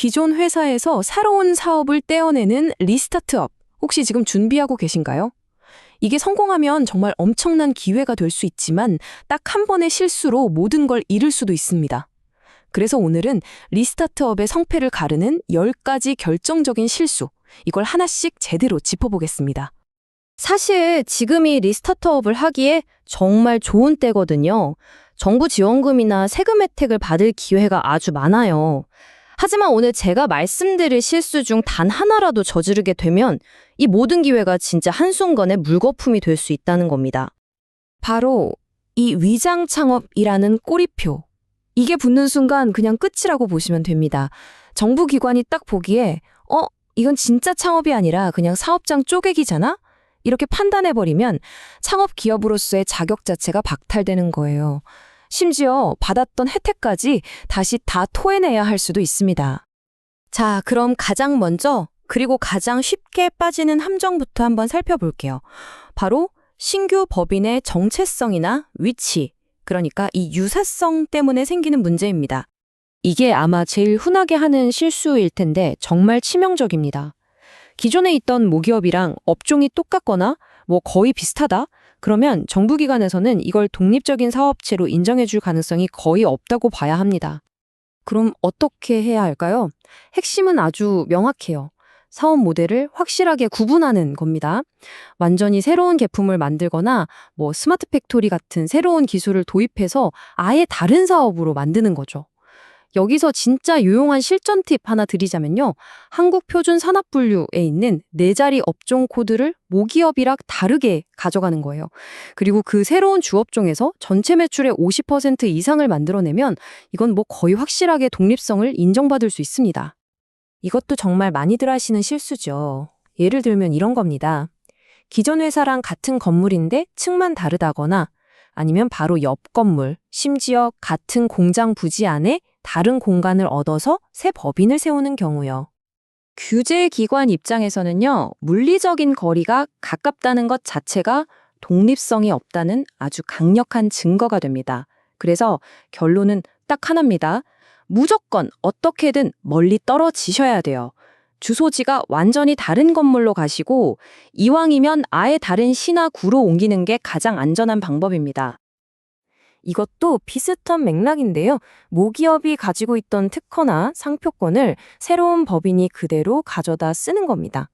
기존 회사에서 새로운 사업을 떼어내는 리스타트업. 혹시 지금 준비하고 계신가요? 이게 성공하면 정말 엄청난 기회가 될 수 있지만 딱 한 번의 실수로 모든 걸 잃을 수도 있습니다. 그래서 오늘은 리스타트업의 성패를 가르는 10가지 결정적인 실수. 이걸 하나씩 제대로 짚어보겠습니다. 사실 지금이 리스타트업을 하기에 정말 좋은 때거든요. 정부 지원금이나 세금 혜택을 받을 기회가 아주 많아요. 하지만 오늘 제가 말씀드릴 실수 중 단 하나라도 저지르게 되면 이 모든 기회가 진짜 한순간에 물거품이 될 수 있다는 겁니다. 바로 이 위장 창업이라는 꼬리표. 이게 붙는 순간 그냥 끝이라고 보시면 됩니다. 정부 기관이 딱 보기에 어, 이건 진짜 창업이 아니라 그냥 사업장 쪼개기잖아? 이렇게 판단해버리면 창업 기업으로서의 자격 자체가 박탈되는 거예요. 심지어 받았던 혜택까지 다시 다 토해내야 할 수도 있습니다. 자, 그럼 가장 먼저 그리고 가장 쉽게 빠지는 함정부터 한번 살펴볼게요. 바로 신규 법인의 정체성이나 위치, 그러니까 이 유사성 때문에 생기는 문제입니다. 이게 아마 제일 흔하게 하는 실수일 텐데 정말 치명적입니다. 기존에 있던 모기업이랑 업종이 똑같거나 뭐 거의 비슷하다? 그러면 정부기관에서는 이걸 독립적인 사업체로 인정해 줄 가능성이 거의 없다고 봐야 합니다. 그럼 어떻게 해야 할까요? 핵심은 아주 명확해요. 사업 모델을 확실하게 구분하는 겁니다. 완전히 새로운 제품을 만들거나 뭐 스마트 팩토리 같은 새로운 기술을 도입해서 아예 다른 사업으로 만드는 거죠. 여기서 진짜 유용한 실전 팁 하나 드리자면요. 한국 표준 산업 분류에 있는 네 자리 업종 코드를 모기업이랑 다르게 가져가는 거예요. 그리고 그 새로운 주업종에서 전체 매출의 50% 이상을 만들어내면 이건 뭐 거의 확실하게 독립성을 인정받을 수 있습니다. 이것도 정말 많이들 하시는 실수죠. 예를 들면 이런 겁니다. 기존 회사랑 같은 건물인데 층만 다르다거나 아니면 바로 옆 건물, 심지어 같은 공장 부지 안에 다른 공간을 얻어서 새 법인을 세우는 경우요. 규제 기관 입장에서는요, 물리적인 거리가 가깝다는 것 자체가 독립성이 없다는 아주 강력한 증거가 됩니다. 그래서 결론은 딱 하나입니다. 무조건 어떻게든 멀리 떨어지셔야 돼요. 주소지가 완전히 다른 건물로 가시고 이왕이면 아예 다른 시나 구로 옮기는 게 가장 안전한 방법입니다. 이것도 비슷한 맥락인데요. 모기업이 가지고 있던 특허나 상표권을 새로운 법인이 그대로 가져다 쓰는 겁니다.